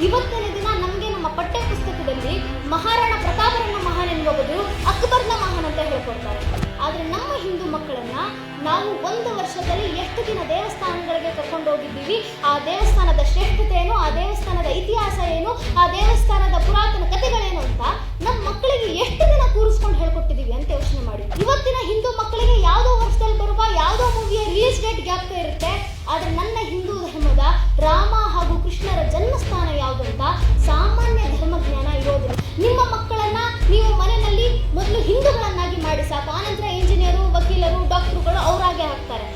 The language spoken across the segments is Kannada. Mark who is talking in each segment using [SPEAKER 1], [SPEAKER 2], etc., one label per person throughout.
[SPEAKER 1] ಇವತ್ತಿನ ದಿನ ನಮಗೆ ನಮ್ಮ ಪಠ್ಯ ಪುಸ್ತಕದಲ್ಲಿ ಮಹಾರಾಣ ಪ್ರತಾಪರನ್ನ ಮಹಾನ್ ಎನ್ನುವ ಬದಲು ಅಕ್ಬರ್ನ ಮಹಾನ್ ಅಂತ ಹೇಳ್ಕೊಡ್ತಾರೆ. ಆದರೆ ನಮ್ಮ ಹಿಂದೂ ಮಕ್ಕಳನ್ನ ನಾವು ಒಂದು ವರ್ಷದಲ್ಲಿ ಎಷ್ಟು ದಿನ ದೇವಸ್ಥಾನಗಳಿಗೆ ಕರ್ಕೊಂಡು ಹೋಗಿದ್ದೀವಿ? ಆ ದೇವಸ್ಥಾನದ ಶ್ರೇಷ್ಠತೆ ಏನು? ಆ ದೇವಸ್ಥಾನದ ಇತಿಹಾಸ ಏನು? ಆ ದೇವಸ್ಥಾನದ ಪುರಾತನ ಕಥೆಗಳೇನು? ಮಾಡಿ ಸಾಕು. ಆನಂತರ ಇಂಜಿನಿಯರು, ವಕೀಲರು, ಡಾಕ್ಟರ್ಗಳು ಅವರಾಗೆ ಹಾಕ್ತಾರೆ.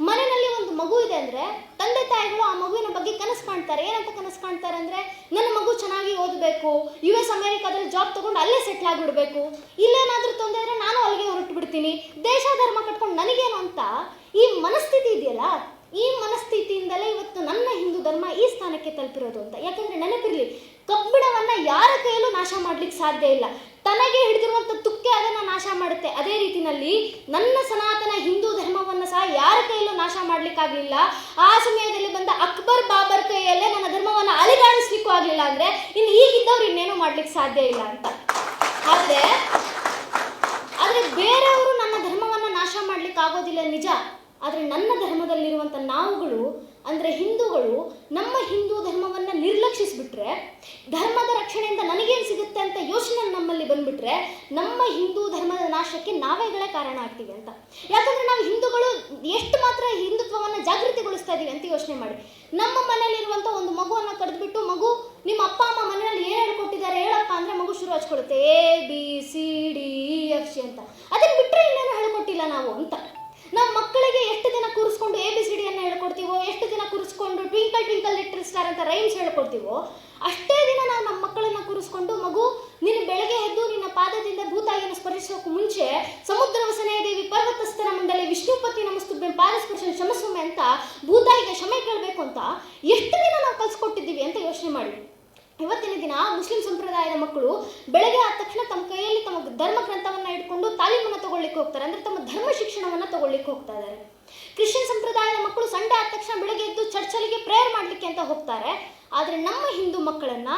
[SPEAKER 1] ಮನೆಯಲ್ಲಿ ಒಂದು ಮಗು ಇದೆ ಅಂದ್ರೆ ತಂದೆ ತಾಯಿಗಳು ಆ ಮಗುವಿನ ಬಗ್ಗೆ ಕನಸು ಕಾಣ್ತಾರೆ. ಏನಂತ ಕನಸು ಕಾಣ್ತಾರೆ ಅಂದ್ರೆ, ನನ್ನ ಮಗು ಚೆನ್ನಾಗಿ ಓದಬೇಕು. ಯು ಎಸ್ ಅಮೆರಿಕಾದಲ್ಲಿ ಜಾಬ್ ತಗೊಂಡು ಅಲ್ಲೇ ಸೆಟ್ಲ್ ಆಗಿಬಿಡ್ಬೇಕು. ಇಲ್ಲೇನಾದ್ರೂ ತೊಂದರೆ ಇದ್ರೆ ನಾನು ಅಲ್ಲಿಗೆ ಹೊರಟು ಬಿಡ್ತೀನಿ. ದೇಶ, ಧರ್ಮ ಕಟ್ಕೊಂಡು ನನಗೇನು ಅಂತ? ಈ ಮನಸ್ಥಿತಿ ಇದೆಯಲ್ಲ ಈ ಮನಸ್ಥಿತಿಯಿಂದಲೇ ಇವತ್ತು ನನ್ನ ಹಿಂದೂ ಧರ್ಮ ಈ ಸ್ಥಾನಕ್ಕೆ ತಲುಪಿರೋದು ಅಂತ. ಯಾಕಂದ್ರೆ ನೆನಪಿರಲಿ, ಕಬ್ಬಿಣವನ್ನ ಯಾರ ಕೈಯಲ್ಲೂ ನಾಶ ಮಾಡ್ಲಿಕ್ಕೆ ಸಾಧ್ಯ ಇಲ್ಲ. ತನಗೆ ಹಿಡಿದಿರುವಂತ ತುಕ್ಕೆ ಅದನ್ನ ನಾಶ ಮಾಡುತ್ತೆ. ಅದೇ ರೀತಿನಲ್ಲಿ ನನ್ನ ಸನಾತನ ಹಿಂದೂ ಧರ್ಮವನ್ನ ಸಹ ಯಾರ ಕೈಯಲ್ಲೂ ನಾಶ ಮಾಡ್ಲಿಕ್ಕಾಗ್ಲಿಲ್ಲ ಆ ಸಮಯದಲ್ಲಿ ಬಂದ ಅಕ್ಬರ್ ಬಾಬರ್ ಕೈಯಲ್ಲೇ ನನ್ನ ಧರ್ಮವನ್ನ ಅಲಿಗಾಡಿಸ್ಲಿಕ್ಕೂ ಆಗ್ಲಿಲ್ಲ ಅಂದ್ರೆ ಇನ್ನು ಈಗಿದ್ದವ್ರು ಇನ್ನೇನು ಮಾಡ್ಲಿಕ್ಕೆ ಸಾಧ್ಯ ಇಲ್ಲ ಅಂತ. ಆದ್ರೆ ಆದ್ರೆ ಬೇರೆಯವರು ನನ್ನ ಧರ್ಮವನ್ನ ನಾಶ ಮಾಡ್ಲಿಕ್ಕೆ ಆಗೋದಿಲ್ಲ ನಿಜ. ಆದ್ರೆ ನನ್ನ ಧರ್ಮದಲ್ಲಿರುವಂಥ ನಾವುಗಳು, ಅಂದರೆ ಹಿಂದೂಗಳು, ನಮ್ಮ ಹಿಂದೂ ಧರ್ಮವನ್ನು ನಿರ್ಲಕ್ಷಿಸಿಬಿಟ್ರೆ, ಧರ್ಮದ ರಕ್ಷಣೆಯಿಂದ ನನಗೇನು ಸಿಗುತ್ತೆ ಅಂತ ಯೋಚನೆ ನಮ್ಮಲ್ಲಿ ಬಂದುಬಿಟ್ರೆ, ನಮ್ಮ ಹಿಂದೂ ಧರ್ಮದ ನಾಶಕ್ಕೆ ನಾವೇಗಳೇ ಕಾರಣ ಆಗ್ತೀವಿ ಅಂತ. ಯಾಕಂದ್ರೆ ನಾವು ಹಿಂದೂಗಳು ಎಷ್ಟು ಮಾತ್ರ ಹಿಂದುತ್ವವನ್ನು ಜಾಗೃತಿಗೊಳಿಸ್ತಾ ಇದ್ದೀವಿ ಅಂತ ಯೋಚನೆ ಮಾಡಿ. ನಮ್ಮ ಮನೆಯಲ್ಲಿರುವಂಥ ಒಂದು ಮಗುವನ್ನು ಕರೆದುಬಿಟ್ಟು ಮಗು ನಿಮ್ಮ ಅಪ್ಪ, ಅಮ್ಮ ಮನೆಯಲ್ಲಿ ಏನು ಹೇಳ್ಕೊಟ್ಟಿದ್ದಾರೆ ಹೇಳಪ್ಪ ಅಂದರೆ ಮಗು ಶುರು ಹಚ್ಕೊಳುತ್ತೆ A B C D F C ಅಂತ. ಅದನ್ನು ಬಿಟ್ಟರೆ ಇನ್ನೇನು ಹೇಳ್ಕೊಟ್ಟಿಲ್ಲ ನಾವು ಅಂತ. ನಾವು ಮಕ್ಕಳಿಗೆ ಎಷ್ಟು ದಿನ ಕೂರಿಸ್ಕೊಂಡು ಎ ಬಿ ಸಿ ಡಿಯನ್ನು ಹೇಳ್ಕೊಡ್ತೀವೋ, ಎಷ್ಟು ದಿನ ಕೂರಿಸ್ಕೊಂಡು ಟ್ವಿಂಕಲ್ ಟ್ವಿಂಕಲ್ ಲಿಟಲ್ ಸ್ಟಾರ್ ಅಂತ ರೈಮ್ಸ್ ಹೇಳ್ಕೊಡ್ತೀವೋ, ಅಷ್ಟೇ ದಿನ ನಾವು ನಮ್ಮ ಮಕ್ಕಳನ್ನು ಕೂರಿಸ್ಕೊಂಡು ಮಗು ನಿನ್ನ ಬೆಳಗ್ಗೆ ಎದ್ದು ನಿನ್ನ ಪಾದದಿಂದ ಭೂತಾಯಿಯನ್ನು ಸ್ಪರ್ಶಿಸೋಕೆ ಮುಂಚೆ ಸಮುದ್ರ ವಸನೆಯ ದೇವಿ ಪರ್ವತಸ್ಥರ ಮಂಡಳಿ ವಿಷ್ಣುಪತಿ ನಮಸ್ತುಭ್ಯ ಪಾದಸ್ಪರ್ಶ ಕ್ಷಮಸ್ವಮೆ ಅಂತ ಭೂತಾಯಿಗೆ ಕ್ಷಮೆ ಕೇಳಬೇಕು ಅಂತ ಎಷ್ಟು ದಿನ ನಾವು ಕಲಿಸ್ಕೊಟ್ಟಿದ್ದೀವಿ ಅಂತ ಯೋಚನೆ ಮಾಡಿ. ಇವತ್ತಿನ ದಿನ ಮುಸ್ಲಿಂ ಸಂಪ್ರದಾಯದ ಮಕ್ಕಳು ಬೆಳಗ್ಗೆ ಆದ ತಕ್ಷಣ ತಮ್ಮ ಕೈಯಲ್ಲಿ ತಮ್ಮ ಧರ್ಮ ಗ್ರಂಥವನ್ನ ಇಟ್ಕೊಂಡು ತಾಲೀಮನ್ನ ತಗೊಳ್ಳಿಕ್ಕೆ ಹೋಗ್ತಾರೆ ಅಂದ್ರೆ ತಮ್ಮ ಧರ್ಮ ಶಿಕ್ಷಣವನ್ನ ತಗೊಳ್ಳಿಕ್ಕೆ ಹೋಗ್ತಾ ಇದ್ದಾರೆ. ಕ್ರಿಶ್ಚಿಯನ್ ಸಂಪ್ರದಾಯದ ಮಕ್ಕಳು ಸಂಡೆ ಆದ ತಕ್ಷಣ ಬೆಳಗ್ಗೆ ಎದ್ದು ಚರ್ಚಲಿಗೆ ಪ್ರೇಯರ್ ಮಾಡ್ಲಿಕ್ಕೆ ಅಂತ ಹೋಗ್ತಾರೆ. ಆದರೆ ನಮ್ಮ ಹಿಂದೂ ಮಕ್ಕಳನ್ನ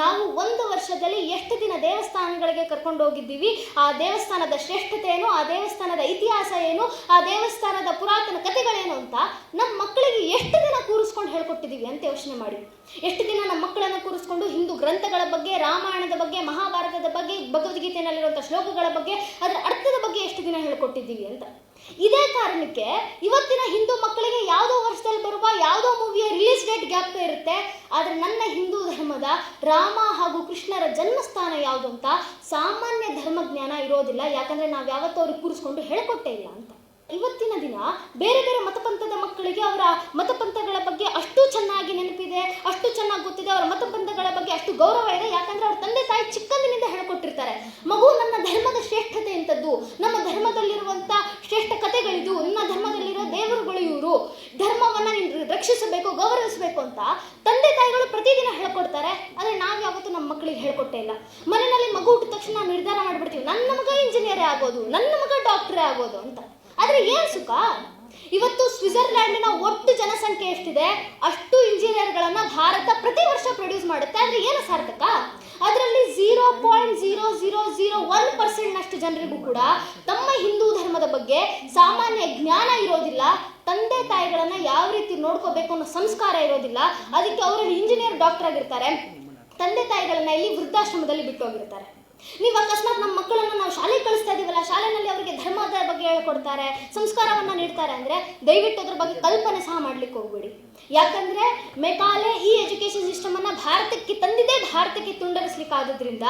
[SPEAKER 1] ನಾವು ಒಂದು ವರ್ಷದಲ್ಲಿ ಎಷ್ಟು ದಿನ ದೇವಸ್ಥಾನಗಳಿಗೆ ಕರ್ಕೊಂಡು ಹೋಗಿದ್ದೀವಿ? ಆ ದೇವಸ್ಥಾನದ ಶ್ರೇಷ್ಠತೆ ಏನು? ಆ ದೇವಸ್ಥಾನದ ಇತಿಹಾಸ ಏನು? ಆ ದೇವಸ್ಥಾನದ ಪುರಾತನ ಕಥೆಗಳೇನು ಅಂತ ನಮ್ಮ ಮಕ್ಕಳಿಗೆ ಎಷ್ಟು ದಿನ ಕೂರಿಸ್ಕೊಂಡು ಹೇಳ್ಕೊಟ್ಟಿದ್ದೀವಿ ಅಂತ ಯೋಚನೆ ಮಾಡಿ. ಎಷ್ಟು ದಿನ ನಮ್ಮ ಮಕ್ಕಳನ್ನ ಕೂರಿಸ್ಕೊಂಡು ಹಿಂದೂ ಗ್ರಂಥಗಳ ಬಗ್ಗೆ, ರಾಮಾಯಣದ ಬಗ್ಗೆ, ಮಹಾಭಾರತದ ಬಗ್ಗೆ ಭಗವದ್ಗೀತೆಯಲ್ಲಿರುವಂಥ ಶ್ಲೋಕಗಳ ಬಗ್ಗೆ, ಅದರ ಅರ್ಥದ ಬಗ್ಗೆ ಎಷ್ಟು ದಿನ ಹೇಳ್ಕೊಟ್ಟಿದ್ದೀವಿ ಅಂತ. ಇದೇ ಕಾರಣಕ್ಕೆ ಇವತ್ತಿನ ಹಿಂದೂ ಮಕ್ಕಳಿಗೆ ಯಾವುದೋ ವರ್ಷದಲ್ಲಿ ಬರುವ ಯಾವುದೋ ಮೂವಿಯ ಗ್ಯಾಪ್ ಇರುತ್ತೆ. ಆದರೆ ನನ್ನ ಹಿಂದೂ ಧರ್ಮದ ರಾಮ ಹಾಗೂ ಕೃಷ್ಣರ ಜನ್ಮಸ್ಥಾನ ಯಾವುದು ಅಂತ ಸಾಮಾನ್ಯ ಧರ್ಮ ಜ್ಞಾನ ಇರೋದಿಲ್ಲ. ಯಾಕಂದ್ರೆ ನಾವು ಯಾವತ್ತೂ ಅವ್ರಿಗೆ ಕೂರಿಸ್ಕೊಂಡು ಹೇಳ್ಕೊಟ್ಟೇ ಇಲ್ಲ ಅಂತ. ಇವತ್ತಿನ ದಿನ ಬೇರೆ ಬೇರೆ ಮತಪಂಥದ ಮಕ್ಕಳಿಗೆ ಅವರ ಮತಪಂಥಗಳ ಬಗ್ಗೆ ಅಷ್ಟು ಚೆನ್ನಾಗಿ ನೆನಪಿದೆ, ಅಷ್ಟು ಚೆನ್ನಾಗಿ ಗೊತ್ತಿದೆ. ಅವರ ಮತಪಂಥಗಳ ಬಗ್ಗೆ ಅಷ್ಟು ಗೌರವ ಇದೆ. ಯಾಕಂದ್ರೆ ಅವ್ರ ತಂದೆ ತಾಯಿ ಚಿಕ್ಕಂದಿನಿಂದ ಹೇಳ್ಕೊಟ್ಟಿರ್ತಾರೆ. ಮಗು ನನ್ನ ಧರ್ಮದ ಶ್ರೇಷ್ಠತೆ ಅಂತದ್ದು ನಮ್ಮ ಧರ್ಮದಲ್ಲಿರುವಂತ ಶ್ರೇಷ್ಠ ಕಥೆಗಳಿದು ನನ್ನ ಧರ್ಮದಲ್ಲಿರೋ ದೇವರುಗಳು ಇವರು ಧರ್ಮವನ್ನ ನೀನು ರಕ್ಷಿಸಬೇಕು ಗೌರವಿಸಬೇಕು ಅಂತ ತಂದೆ ತಾಯಿಗಳು ಪ್ರತಿದಿನ ಹೇಳ್ಕೊಡ್ತಾರೆ. ಆದರೆ ನಾವು ಯಾವತ್ತೂ ನಮ್ಮ ಮಕ್ಕಳಿಗೆ ಹೇಳ್ಕೊಟ್ಟೇ ಇಲ್ಲ. ಮನೆಯಲ್ಲಿ ಮಗು ಹುಟ್ಟಿದ ತಕ್ಷಣ ನಾವು ನಿರ್ಧಾರ ಮಾಡಿಬಿಡ್ತೀವಿ, ನನ್ನ ಮಗ ಇಂಜಿನಿಯರೇ ಆಗೋದು ನನ್ನ ಮಗ ಡಾಕ್ಟ್ರೇ ಆಗೋದು ಅಂತ. ಆದರೆ ಏನು ಸುಖ? ಇವತ್ತು ಸ್ವಿಟ್ಜರ್ಲ್ಯಾಂಡಿನ ಒಟ್ಟು ಜನಸಂಖ್ಯೆ ಎಷ್ಟಿದೆ? ಅಷ್ಟು ಇಂಜಿನಿಯರ್ಗಳನ್ನ ಭಾರತ ಪ್ರತಿ ವರ್ಷ ಪ್ರೊಡ್ಯೂಸ್ ಮಾಡುತ್ತೆ. ಆದರೆ ಏನು ಸಾರ್ಥಕ? ಅದರಲ್ಲಿ zero point zero zero zero one ಪರ್ಸೆಂಟ್ನಷ್ಟು ಜನರಿಗೂ ಕೂಡ ತಮ್ಮ ಹಿಂದೂ ಧರ್ಮದ ಬಗ್ಗೆ ಸಾಮಾನ್ಯ ಜ್ಞಾನ ಇರೋದಿಲ್ಲ. ತಂದೆ ತಾಯಿಗಳನ್ನ ಯಾವ ರೀತಿ ನೋಡ್ಕೋಬೇಕು ಅನ್ನೋ ಸಂಸ್ಕಾರ ಇರೋದಿಲ್ಲ. ಅದಕ್ಕೆ ಅವರಲ್ಲಿ ಇಂಜಿನಿಯರ್ ಡಾಕ್ಟರ್ ಆಗಿರ್ತಾರೆ. ತಂದೆ ತಾಯಿಗಳನ್ನ ಇಲ್ಲಿ ವೃದ್ಧಾಶ್ರಮದಲ್ಲಿ ಬಿಟ್ಟು ಹೋಗಿರ್ತಾರೆ ನೀವು ಅಕಸ್ಮಾತ್ ನಮ್ಮ ಮಕ್ಕಳನ್ನ ನಾವು ಶಾಲೆಗೆ ಕಳಿಸ್ತಾ ಇದೀವಲ್ಲ ಶಾಲೆನಲ್ಲಿ ಅವರಿಗೆ ಧರ್ಮದ ಬಗ್ಗೆ ಹೇಳ್ಕೊಡ್ತಾರೆ, ಸಂಸ್ಕಾರವನ್ನ ನೀಡ್ತಾರೆ ಅಂದ್ರೆ ದಯವಿಟ್ಟು ಅದ್ರ ಬಗ್ಗೆ ಕಲ್ಪನೆ ಸಹ ಮಾಡ್ಲಿಕ್ಕೆ ಹೋಗ್ಬೇಡಿ. ಯಾಕಂದ್ರೆ ಮೆಕಾಲೆ ಈ ಎಜುಕೇಶನ್ ಸಿಸ್ಟಮ್ ಅನ್ನ ಭಾರತಕ್ಕೆ ತಂದಿದೆ ಭಾರತಕ್ಕೆ ತುಂಡರಿಸ್ಲಿಕ್ಕೆ ಆಗೋದ್ರಿಂದ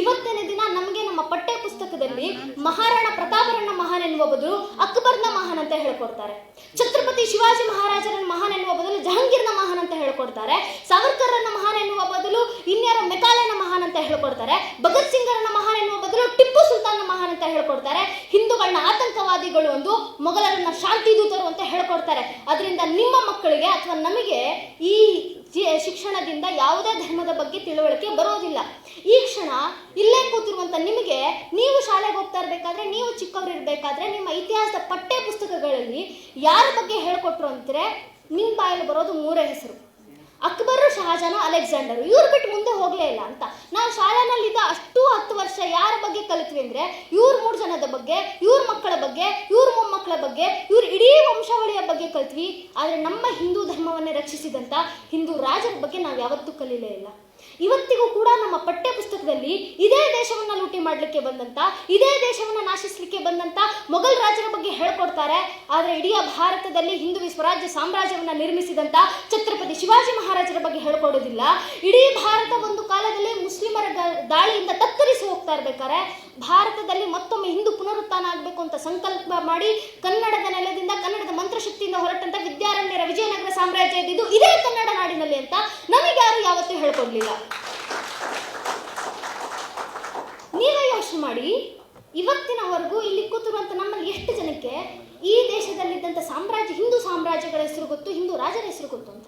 [SPEAKER 1] ಇವತ್ತಿನ ದಿನ ನಮಗೆ ನಮ್ಮ ಪಠ್ಯ ಪುಸ್ತಕದಲ್ಲಿ ಮಹಾರಾಣ ಪ್ರತಾಪರಣ್ಣ ಮಹಾನ್ ಎನ್ನುವ ಬದಲು ಅಕ್ಬರ್ನ ಮಹಾನ್ ಅಂತ ಹೇಳ್ಕೊಡ್ತಾರೆ. ಛತ್ರಪತಿ ಶಿವಾಜಿ ಮಹಾರಾಜರನ್ನ ಮಹಾನ್ ಎನ್ನುವ ಬದಲು ಜಹಾಂಗೀರ್ನ ಮಹಾನ್ ಅಂತ ಹೇಳ್ಕೊಡ್ತಾರೆ. ಸಾವರ್ಕರ್ರನ್ನ ಮಹಾನ್ ಎನ್ನುವ ಬದಲು ಇನ್ಯಾರ ಮೆಕಾಲೆನ ಮಹಾನ್ ಅಂತ ಹೇಳ್ಕೊಡ್ತಾರೆ. ಭಗತ್ ಸಿಂಗರನ್ನ ಮಹಾನ್ ಎನ್ನುವ ಬದಲು ಟಿಪ್ಪು ಸುಲ್ತಾನ್ನ ಮಹಾನ್ ಅಂತ ಹೇಳ್ಕೊಡ್ತಾರೆ. ಹಿಂದೂಗಳನ್ನ ಆತಂಕವಾದಿಗಳು ಒಂದು ಮೊಘಲರನ್ನ ಶಾಂತಿ ದೂತರು ಅಂತ ಹೇಳ್ಕೊಡ್ತಾರೆ. ಅದರಿಂದ ನಿಮ್ಮ ಮಕ್ಕಳಿಗೆ ಅಥವಾ ನಮಗೆ ಈ ಶಿಕ್ಷಣದಿಂದ ಯಾವುದೇ ಧರ್ಮದ ಬಗ್ಗೆ ತಿಳುವಳಿಕೆ ಬರೋದಿಲ್ಲ. ಈ ಕ್ಷಣ ಇಲ್ಲೇ ಕೂತಿರುವಂತ ನಿಮಗೆ ನೀವು ಶಾಲೆಗೆ ಹೋಗ್ತಾ ಇರಬೇಕಾದ್ರೆ, ನೀವು ಚಿಕ್ಕವ್ರು ಇರಬೇಕಾದ್ರೆ, ನಿಮ್ಮ ಇತಿಹಾಸದ ಪಠ್ಯ ಪುಸ್ತಕಗಳಲ್ಲಿ ಯಾರ ಬಗ್ಗೆ ಹೇಳ್ಕೊಟ್ರು ಅಂತಾರೆ ನಿಮ್ಮ ಬಾಯಲ್ಲಿ ಬರೋದು ಮೂರೇ ಹೆಸರು. ಅಕ್ಬರು, ಶಹಜಾನ, ಅಲೆಕ್ಸಾಂಡರ್, ಇವ್ರು ಬಿಟ್ಟು ಮುಂದೆ ಹೋಗಲೇ ಇಲ್ಲ ಅಂತ. ನಾವು ಶಾಲೆನಲ್ಲಿದ್ದ ಅಷ್ಟು ಹತ್ತು ವರ್ಷ ಯಾರ ಬಗ್ಗೆ ಕಲಿತ್ವಿ ಅಂದ್ರೆ ಇವ್ರ ಮೂರು ಜನದ ಬಗ್ಗೆ, ಇವ್ರ ಮಕ್ಕಳ ಬಗ್ಗೆ, ಇವ್ರ ಮೊಮ್ಮಕ್ಕಳ ಬಗ್ಗೆ, ಇವ್ರ ಇಡೀ ವಂಶಾವಳಿಯ ಬಗ್ಗೆ ಕಲಿತ್ವಿ. ಆದರೆ ನಮ್ಮ ಹಿಂದೂ ಧರ್ಮವನ್ನೇ ರಕ್ಷಿಸಿದಂತ ಹಿಂದೂ ರಾಜರ ಬಗ್ಗೆ ನಾವು ಯಾವತ್ತೂ ಕಲೀಲೇ ಇಲ್ಲ. ಇವತ್ತಿಗೂ ಕೂಡ ನಮ್ಮ ಪಠ್ಯ ಪುಸ್ತಕದಲ್ಲಿ ಇದೇ ದೇಶವನ್ನ ಲೂಟಿ ಮಾಡಲಿಕ್ಕೆ ಬಂದಂತ, ಇದೇ ದೇಶವನ್ನ ನಾಶಿಸಲಿಕ್ಕೆ ಬಂದಂತ ಮೊಘಲ್ ರಾಜರ ಬಗ್ಗೆ ಹೇಳ್ಕೊಡ್ತಾರೆ. ಆದರೆ ಇಡೀ ಭಾರತದಲ್ಲಿ ಹಿಂದೂ ಸ್ವರಾಜ್ಯ ಸಾಮ್ರಾಜ್ಯವನ್ನ ನಿರ್ಮಿಸಿದಂತ ಛತ್ರಪತಿ ಶಿವಾಜಿ ಮಹಾರಾಜರ ಬಗ್ಗೆ ಹೇಳ್ಕೊಡೋದಿಲ್ಲ. ಇಡೀ ಭಾರತ ಒಂದು ಕಾಲದಲ್ಲಿ ಮುಸ್ಲಿಮರ ದಾಳಿಯಿಂದ ತತ್ತರಿಸಿ ಹೋಗ್ತಾ ಇರ್ಬೇಕಾರೆ. ಭಾರತದಲ್ಲಿ ಆಗಬೇಕು ಅಂತ ಸಂಕಲ್ಪ ಮಾಡಿ ಕನ್ನಡದ ನೆಲದಿಂದ ಕನ್ನಡದ ಮಂತ್ರಶಕ್ತಿಯಿಂದ ಹೊರಟಂತ ವಿದ್ಯಾರಣ್ಯರ ವಿಜಯನಗರ ಸಾಮ್ರಾಜ್ಯ ಇದ್ದಿದ್ದು ಇದೇ ಕನ್ನಡ ನಾಡಿನಲ್ಲಿ ಅಂತ ನಮಗೆ ಯಾರು ಯಾವತ್ತೂ ಹೇಳ್ಕೊಡ್ಲಿಲ್ಲ. ನೀವೇ ಯೋಚನೆ ಮಾಡಿ, ಇವತ್ತಿನವರೆಗೂ ಇಲ್ಲಿ ಕೂತಿರುವಂತ ನಮ್ಮಲ್ಲಿ ಎಷ್ಟು ಜನಕ್ಕೆ ಈ ದೇಶದಲ್ಲಿದ್ದಂಥ ಸಾಮ್ರಾಜ್ಯ, ಹಿಂದೂ ಸಾಮ್ರಾಜ್ಯಗಳ ಹೆಸರು ಗೊತ್ತು, ಹಿಂದೂ ರಾಜರ ಹೆಸರು ಗೊತ್ತು ಅಂತ?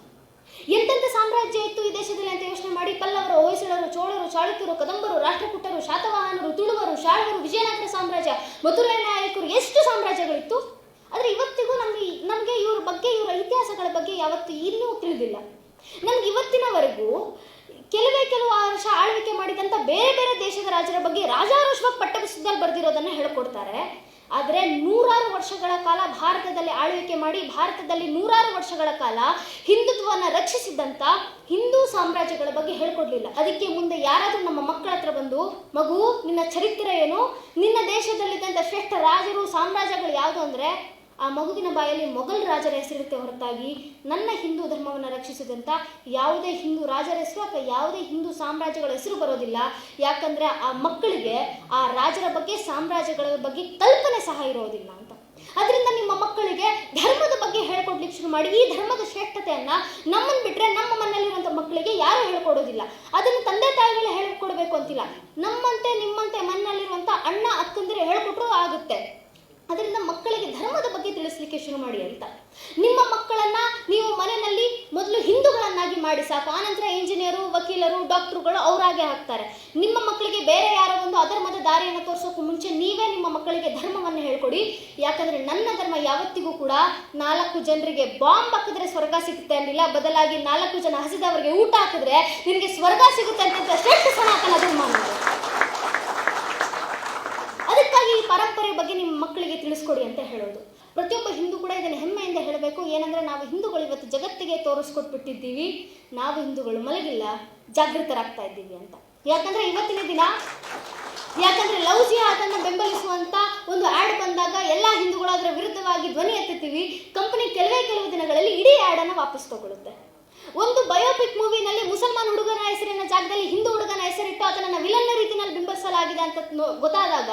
[SPEAKER 1] ಎಂತೆಂಥ ಸಾಮ್ರಾಜ್ಯ ಇತ್ತು ಈ ದೇಶದಲ್ಲಿ ಅಂತ ಯೋಚನೆ ಮಾಡಿ ಪಲ್ಲವರು, ಹೊಯ್ಸಳರು, ಚೋಳರು, ಚಾಳುಕ್ಯರು, ಕದಂಬರು, ರಾಷ್ಟ್ರಕೂಟರು, ಶಾತವಾಹನರು, ತುಳುವರು, ಶಾಳವರು, ವಿಜಯನಗರ ಸಾಮ್ರಾಜ್ಯ ಮಧುರೈ ನಾಯಕರು, ಎಷ್ಟು ಸಾಮ್ರಾಜ್ಯಗಳಿತ್ತು? ಆದರೆ ಇವತ್ತಿಗೂ ನಮಗೆ ನಮಗೆ ಇವ್ರ ಬಗ್ಗೆ, ಇವರ ಇತಿಹಾಸಗಳ ಬಗ್ಗೆ ಯಾವತ್ತೂ ಇನ್ನೂ ತಿಳಿದಿಲ್ಲ. ನಮ್ಗೆ ಇವತ್ತಿನವರೆಗೂ ಕೆಲವೇ ಕೆಲವು ವರ್ಷ ಆಳ್ವಿಕೆ ಮಾಡಿದಂಥ ಬೇರೆ ಬೇರೆ ದೇಶದ ರಾಜರ ಬಗ್ಗೆ ರಾಜಾರೋಷವಾಗಿ ಪಠ್ಯಪುಸ್ತಕದಲ್ಲಿ ಬರೆದಿರೋದನ್ನ ಹೇಳ್ಕೊಡ್ತಾರೆ. ಆದರೆ ನೂರಾರು ವರ್ಷಗಳ ಕಾಲ ಭಾರತದಲ್ಲಿ ಆಳ್ವಿಕೆ ಮಾಡಿ, ಭಾರತದಲ್ಲಿ ನೂರಾರು ವರ್ಷಗಳ ಕಾಲ ಹಿಂದುತ್ವವನ್ನು ರಕ್ಷಿಸಿದಂಥ ಹಿಂದೂ ಸಾಮ್ರಾಜ್ಯಗಳ ಬಗ್ಗೆ ಹೇಳ್ಕೊಡ್ಲಿಲ್ಲ. ಅದಕ್ಕೆ ಮುಂದೆ ಯಾರಾದರೂ ನಮ್ಮ ಮಕ್ಕಳ ಹತ್ರ ಬಂದು, ಮಗು, ನಿನ್ನ ಚರಿತ್ರೆ ಏನು? ನಿನ್ನ ದೇಶದಲ್ಲಿದ್ದಂಥ ಶ್ರೇಷ್ಠ ರಾಜರು, ಸಾಮ್ರಾಜ್ಯಗಳು ಯಾವುದು ಅಂದರೆ ಆ ಮಗುವಿನ ಬಾಯಲ್ಲಿ ಮೊಘಲ್ ರಾಜರ ಹೆಸರಿರುತ್ತೆ ಹೊರತಾಗಿ ನನ್ನ ಹಿಂದೂ ಧರ್ಮವನ್ನು ರಕ್ಷಿಸಿದಂಥ ಯಾವುದೇ ಹಿಂದೂ ರಾಜರ ಹೆಸರು ಅಥವಾ ಯಾವುದೇ ಹಿಂದೂ ಸಾಮ್ರಾಜ್ಯಗಳ ಹೆಸರು ಬರೋದಿಲ್ಲ. ಯಾಕಂದ್ರೆ ಆ ಮಕ್ಕಳಿಗೆ, ಆ ರಾಜರ ಬಗ್ಗೆ, ಸಾಮ್ರಾಜ್ಯಗಳ ಬಗ್ಗೆ ಕಲ್ಪನೆ ಸಹ ಇರೋದಿಲ್ಲ ಅಂತ. ಅದರಿಂದ ನಿಮ್ಮ ಮಕ್ಕಳಿಗೆ ಧರ್ಮದ ಬಗ್ಗೆ ಹೇಳ್ಕೊಡ್ಲಿಕ್ಕೆ ಶುರು ಮಾಡಿ. ಈ ಧರ್ಮದ ಶ್ರೇಷ್ಠತೆಯನ್ನು ನಮ್ಮನ್ನು ಬಿಟ್ಟರೆ ನಮ್ಮ ಮನೆಯಲ್ಲಿರುವಂಥ ಮಕ್ಕಳಿಗೆ ಯಾರು ಹೇಳ್ಕೊಡೋದಿಲ್ಲ. ಅದನ್ನು ತಂದೆ ತಾಯಿಗಳೇ ಹೇಳ್ಕೊಡ್ಬೇಕು ಅಂತಿಲ್ಲ. ನಮ್ಮಂತೆ, ನಿಮ್ಮಂತೆ ಮನೆಯಲ್ಲಿರುವಂಥ ಅಣ್ಣ, ಅಕ್ಕಂದಿರು ಹೇಳ್ಕೊಟ್ರು ಆಗುತ್ತೆ. ಅದರಿಂದ ಮಕ್ಕಳಿಗೆ ಧರ್ಮದ ಬಗ್ಗೆ ತಿಳಿಸ್ಲಿಕ್ಕೆ ಶುರು ಮಾಡಿ ಅಂತ. ನಿಮ್ಮ ಮಕ್ಕಳನ್ನ ನೀವು ಮನೆಯಲ್ಲಿ ಮೊದಲು ಹಿಂದೂಗಳನ್ನಾಗಿ ಮಾಡಿ ಸಾಕು. ಆನಂತರ ಇಂಜಿನಿಯರು ವಕೀಲರು ಡಾಕ್ಟರ್ಗಳು ಅವರಾಗೆ ಹಾಕ್ತಾರೆ. ನಿಮ್ಮ ಮಕ್ಕಳಿಗೆ ಬೇರೆ ಯಾರೋ ಒಂದು ಅಧರ್ಮದ ದಾರಿಯನ್ನು ತೋರಿಸೋಕ್ಕೂ ಮುಂಚೆ ನೀವೇ ನಿಮ್ಮ ಮಕ್ಕಳಿಗೆ ಧರ್ಮವನ್ನು ಹೇಳ್ಕೊಡಿ. ಯಾಕಂದ್ರೆ ನನ್ನ ಧರ್ಮ ಯಾವತ್ತಿಗೂ ಕೂಡ ನಾಲ್ಕು ಜನರಿಗೆ ಬಾಂಬ್ ಹಾಕಿದ್ರೆ ಸ್ವರ್ಗ ಸಿಗುತ್ತೆ ಅನ್ನಿಲ್ಲ ಬದಲಾಗಿ ನಾಲ್ಕು ಜನ ಹಸಿದವರಿಗೆ ಊಟ ಹಾಕಿದ್ರೆ ನಿಮಗೆ ಸ್ವರ್ಗ ಸಿಗುತ್ತೆ ಅಂತ ಶ್ರೇಷ್ಠ ಸನಾತನ ಧರ್ಮ ಪರಂಪರೆ ಬಗ್ಗೆ ನಿಮ್ಮ ಮಕ್ಕಳಿಗೆ ತಿಳಿಸ್ಕೊಡಿ ಅಂತ ಹೇಳೋದು. ಪ್ರತಿಯೊಬ್ಬ ಹಿಂದೂ ಕೂಡ ಇದನ್ನು ಹೆಮ್ಮೆಯಿಂದ ಹೇಳಬೇಕು. ಏನಂದ್ರೆ ನಾವು ಹಿಂದೂಗಳು ಇವತ್ತು ಜಗತ್ತಿಗೆ ತೋರಿಸ್ಕೊಟ್ಬಿಟ್ಟಿದ್ದೀವಿ. ನಾವು ಹಿಂದೂಗಳು ಮಲಗಿಲ್ಲ, ಜಾಗೃತರಾಗ್ತಾ ಇದ್ದೀವಿ ಅಂತ. ಯಾಕಂದ್ರೆ ಇವತ್ತಿನ ದಿನ, ಯಾಕಂದ್ರೆ ಲವ್ ಜಿಹಾದನ್ನ ಬೆಂಬಲಿಸುವಂತ ಒಂದು ಆಡ್ ಬಂದಾಗ ಎಲ್ಲ ಹಿಂದೂಗಳು ಅದರ ವಿರುದ್ಧವಾಗಿ ಧ್ವನಿ ಎತ್ತುತ್ತೀವಿ. ಕಂಪನಿ ಕೆಲವೇ ಕೆಲವು ದಿನಗಳಲ್ಲಿ ಇಡೀ ಆಡ್ ಅನ್ನು ವಾಪಸ್ ತಗೊಳುತ್ತೆ ಒಂದು ಬಯೋಪಿಕ್ ಮೂವಿನಲ್ಲಿ ಮುಸಲ್ಮಾನ್ ಹುಡುಗನ ಹೆಸರಿನ ಜಾಗದಲ್ಲಿ ಹಿಂದೂ ಹುಡುಗನ ಹೆಸರಿಟ್ಟು ಅದನ್ನ ವಿಲನ್ನ ರೀತಿಯಲ್ಲಿ ಬಿಂಬಿಸಲಾಗಿದೆ ಅಂತ ಗೊತ್ತಾದಾಗ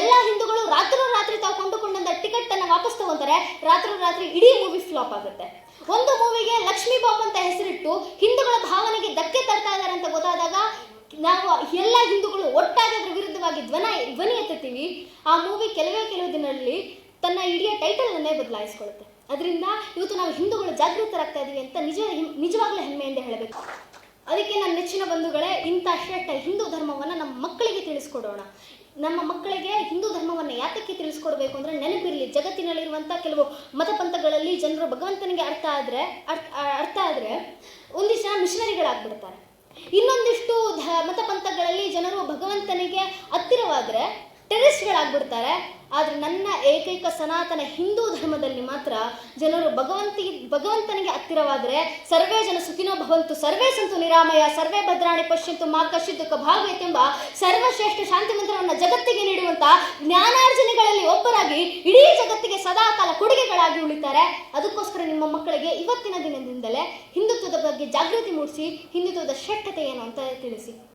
[SPEAKER 1] ಎಲ್ಲ ಹಿಂದೂಗಳು ರಾತ್ರಿ ರಾತ್ರಿ ತಾವು ಕೊಂಡುಕೊಂಡಂತ ಟಿಕೆಟ್ ಅನ್ನ ವಾಪಸ್ ತಗೊಂತಾರೆ. ರಾತ್ರಿ ರಾತ್ರಿ ಇಡೀ ಮೂವಿ ಫ್ಲಾಪ್ ಆಗುತ್ತೆ. ಒಂದು ಮೂವಿಗೆ ಲಕ್ಷ್ಮೀ ಬಾಬ್ ಅಂತ ಹೆಸರಿಟ್ಟು ಹಿಂದೂಗಳ ಭಾವನೆಗೆ ಧಕ್ಕೆ ತರ್ತಾ ಇದ್ದಾರೆ ಅಂತ ಗೊತ್ತಾದಾಗ ನಾವು ಎಲ್ಲ ಹಿಂದೂಗಳು ಒಟ್ಟಾಗಿ ಅದರ ವಿರುದ್ಧವಾಗಿ ಧ್ವನ ಧ್ವನಿ ಎತ್ತುತ್ತೀವಿ. ಆ ಮೂವಿ ಕೆಲವೇ ಕೆಲವು ದಿನಗಳಲ್ಲಿ ತನ್ನ ಇಡೀ ಟೈಟಲ್ ಅನ್ನೇ ಬದಲಾಯಿಸ್ಕೊಳ್ಳುತ್ತೆ ಅದರಿಂದ ಇವತ್ತು ನಾವು ಹಿಂದೂಗಳು ಜಾಗೃತರಾಗ್ತಾ ಇದ್ದೀವಿ ಅಂತ ನಿಜ ನಿಜವಾಗ್ಲೂ ಹೆಮ್ಮೆಯಿಂದ ಹೇಳಬೇಕು. ಅದಕ್ಕೆ ನನ್ನ ನೆಚ್ಚಿನ ಬಂಧುಗಳೇ, ಇಂಥ ಶ್ರೇಷ್ಠ ಹಿಂದೂ ಧರ್ಮವನ್ನು ನಮ್ಮ ಮಕ್ಕಳಿಗೆ ತಿಳಿಸ್ಕೊಡೋಣ. ನಮ್ಮ ಮಕ್ಕಳಿಗೆ ಹಿಂದೂ ಧರ್ಮವನ್ನು ಯಾತಕ್ಕೆ ತಿಳಿಸ್ಕೊಡ್ಬೇಕು ಅಂದರೆ ನೆನಪಿರಲಿ. ಜಗತ್ತಿನಲ್ಲಿರುವಂಥ ಕೆಲವು ಮತಪಂಥಗಳಲ್ಲಿ ಜನರು ಭಗವಂತನಿಗೆ ಅರ್ಥ ಆದರೆ ಅರ್ಥ ಆದರೆ ಒಂದಿಷ್ಟು ಜನ ಮಿಷನರಿಗಳಾಗ್ಬಿಡ್ತಾರೆ. ಇನ್ನೊಂದಿಷ್ಟು ಮತಪಂಥಗಳಲ್ಲಿ ಜನರು ಭಗವಂತನಿಗೆ ಹತ್ತಿರವಾದರೆ ಟೆರರಿಸ್ಟ್ಗಳಾಗ್ಬಿಡ್ತಾರೆ ಆದರೆ ನನ್ನ ಏಕೈಕ ಸನಾತನ ಹಿಂದೂ ಧರ್ಮದಲ್ಲಿ ಮಾತ್ರ ಜನರು ಭಗವಂತಿಗೆ ಭಗವಂತನಿಗೆ ಹತ್ತಿರವಾದರೆ ಸರ್ವೇ ಜನ ಸುಖಿನೋ ಭವಂತು, ಸರ್ವೇ ಸಂತು ನಿರಾಮಯ, ಸರ್ವೇ ಭದ್ರಾಣಿ ಪಶ್ಯಂತು ಮಾ ಕಶ್ಚಿತ್ ಭಾಗವತ್ ಎಂಬ ಸರ್ವಶ್ರೇಷ್ಠ ಶಾಂತಿ ಮಂತ್ರವನ್ನು ಜಗತ್ತಿಗೆ ನೀಡುವಂತ ಜ್ಞಾನಾರ್ಜನೆಗಳಲ್ಲಿ ಒಬ್ಬರಾಗಿ ಇಡೀ ಜಗತ್ತಿಗೆ ಸದಾಕಾಲ ಕೊಡುಗೆಗಳಾಗಿ ಉಳಿತಾರೆ. ಅದಕ್ಕೋಸ್ಕರ ನಿಮ್ಮ ಮಕ್ಕಳಿಗೆ ಇವತ್ತಿನ ದಿನದಿಂದಲೇ ಹಿಂದುತ್ವದ ಬಗ್ಗೆ ಜಾಗೃತಿ ಮೂಡಿಸಿ, ಹಿಂದುತ್ವದ ಶ್ರೇಷ್ಠತೆ ಏನು ಅಂತ ತಿಳಿಸಿ.